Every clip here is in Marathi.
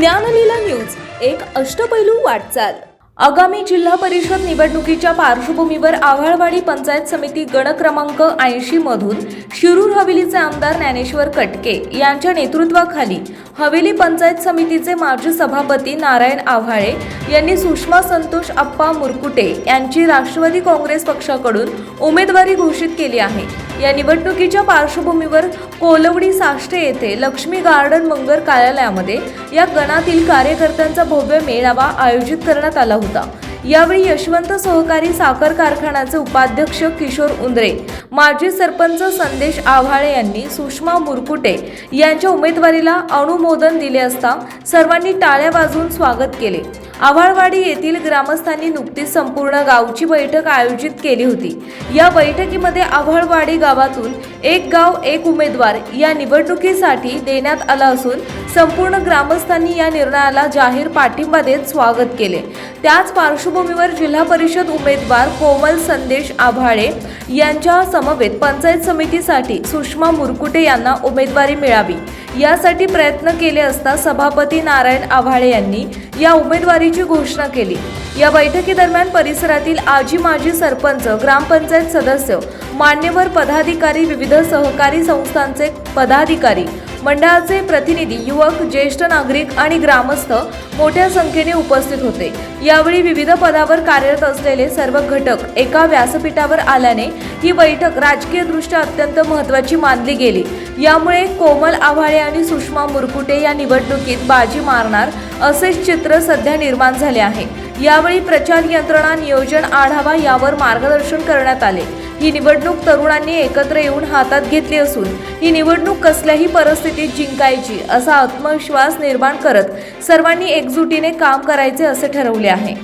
ज्ञानलीला न्यूज एक अष्टपैलू वाटचाल. आगामी जिल्हा परिषद निवडणुकीच्या पार्श्वभूमीवर आव्हाळवाडी पंचायत समिती गण क्रमांक ऐंशी मधून शिरूर हवेलीचे आमदार ज्ञानेश्वर कटके यांच्या नेतृत्वाखाली हवेली पंचायत समितीचे माजी सभापती नारायण आव्हाळे यांनी सुषमा संतोष आप्पा मुरकुटे यांची राष्ट्रवादी काँग्रेस पक्षाकडून उमेदवारी घोषित केली आहे. या निवडणुकीच्या पार्श्वभूमीवर कोलवडी साष्टे येथे लक्ष्मी गार्डन मंगर कार्यालयामध्ये या गणातील कार्यकर्त्यांचा भव्य मेळावा आयोजित करण्यात आला होता. यावेळी यशवंत सहकारी साखर कारखान्याचे उपाध्यक्ष किशोर उंद्रे माजी सरपंच संदेश आव्हाळे यांनी सुषमा मुरकुटे यांच्या उमेदवारीला अनुमोदन दिले असता सर्वांनी टाळ्या वाजवून स्वागत केले. आव्हाळवाडी येथील ग्रामस्थांनी नुकतीच संपूर्ण गावची बैठक आयोजित केली होती. या बैठकीमध्ये आव्हाळवाडी गावातून एक गाव एक उमेदवार या निवडणुकीसाठी देण्यात आला असून संपूर्ण ग्रामस्थांनी या निर्णयाला जाहीर पाठिंबा देत स्वागत केले. त्याच पार्श्वभूमीवर जिल्हा परिषद उमेदवार कोमल संदेश आभाळे यांच्या समवेत पंचायत समितीसाठी सुषमा मुरकुटे यांना उमेदवारी मिळावी. यासाठी प्रयत्न केले असता सभापती नारायण आव्हाळे यांनी या उमेदवारीची घोषणा केली. या बैठकीदरम्यान परिसरातील आजी माजी सरपंच ग्रामपंचायत सदस्य मान्यवर पदाधिकारी विविध सहकारी संस्थांचे पदाधिकारी मंडळाचे प्रतिनिधी युवक ज्येष्ठ नागरिक आणि ग्रामस्थ मोठ्या संख्येने उपस्थित होते. यावेळी विविध पदावर कार्यरत असलेले सर्व घटक एका व्यासपीठावर आल्याने ही बैठक राजकीयदृष्ट्या अत्यंत महत्त्वाची मानली गेली. यामुळे कोमल आव्हाळे आणि सुषमा मुरकुटे या निवडणुकीत बाजी मारणार असेच चित्र सध्या निर्माण झाले आहे. यावेळी प्रचार यंत्रणा नियोजन आढावा यावर मार्गदर्शन करण्यात आले. ही निवडणूक तरुणांनी एकत्र येऊन हातात घेतली असून ही निवडणूक कसल्याही परिस्थितीत जिंकायची असा आत्मविश्वास निर्माण करत सर्वांनी एकजुटीने काम करायचे असे ठरवले आहे.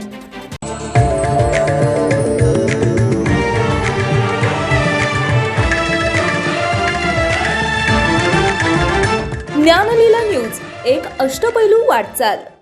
ज्ञानलीला न्यूज एक अष्टपैलू वाटचाल.